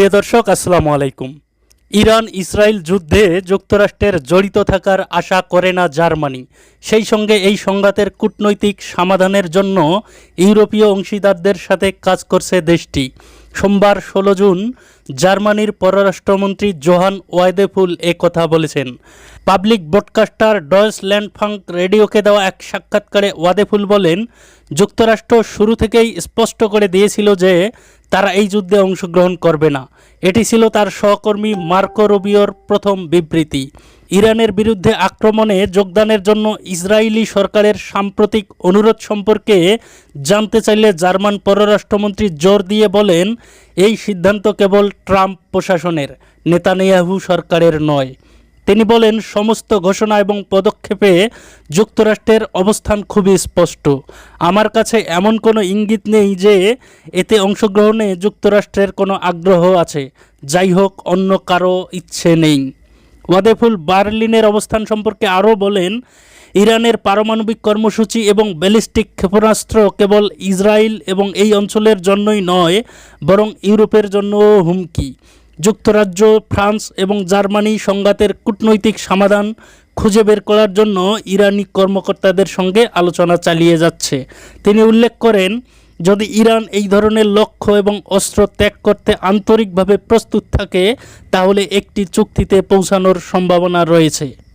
প্রিয় দর্শক, আসসালামু আলাইকুম। ইরান ইসরায়েল যুদ্ধে যুক্তরাষ্ট্রের জড়িত থাকার আশা করে না জার্মানি। সেই সঙ্গে এই সংঘাতের কূটনৈতিক সমাধানের জন্য ইউরোপীয় অংশীদারদের সাথে কাজ করছে দেশটি। সোমবার ষোলো জুন জার্মানির পররাষ্ট্রমন্ত্রী জোহান ওয়াইদেফুল এ কথা বলেছেন। পাবলিক ব্রডকাস্টার ডয়েসল্যান্ড ফাঙ্ক রেডিওকে দেওয়া এক সাক্ষাৎকারে ওয়াদেফুল বলেন, যুক্তরাষ্ট্র শুরু থেকেই স্পষ্ট করে দিয়েছিল যে তারা এই যুদ্ধে অংশগ্রহণ করবে না। এটি ছিল তার সহকর্মী মার্কো রুবিওর প্রথম বিবৃতি। ইরানের বিরুদ্ধে আক্রমণে যোগদানের জন্য ইসরায়েলি সরকারের সাম্প্রতিক অনুরোধ সম্পর্কে জানতে চাইলে জার্মান পররাষ্ট্রমন্ত্রী জোর দিয়ে বলেন, এই সিদ্ধান্ত কেবল ট্রাম্প প্রশাসনের, নেতানিয়াহু সরকারের নয়। তিনি বলেন, সমস্ত ঘোষণা এবং পদক্ষেপে যুক্তরাষ্ট্রের অবস্থান খুবই স্পষ্ট। আমার কাছে এমন কোনো ইঙ্গিত নেই যে এতে অংশগ্রহণে যুক্তরাষ্ট্রের কোনো আগ্রহ আছে। যাই হোক, অন্য কারও ইচ্ছে নেই। ওয়াদেফুল বার্লিনের অবস্থান সম্পর্কে আরও বলেন, ইরানের পারমাণবিক কর্মসূচি এবং ব্যালিস্টিক ক্ষেপণাস্ত্র কেবল ইসরায়েল এবং এই অঞ্চলের জন্যই নয়, বরং ইউরোপের জন্যও হুমকি। যুক্তরাজ্য, ফ্রান্স এবং জার্মানি সংঘাতের কূটনৈতিক সমাধান খুঁজে বের করার জন্য ইরানি কর্মকর্তাদের সঙ্গে আলোচনা চালিয়ে যাচ্ছে। তিনি উল্লেখ করেন যদি ইরান এই ধরনের লক্ষ্য এবং অস্ত্র ত্যাগ করতে আন্তরিকভাবে প্রস্তুত থাকে, তাহলে একটি চুক্তিতে পৌঁছানোর সম্ভাবনা রয়েছে।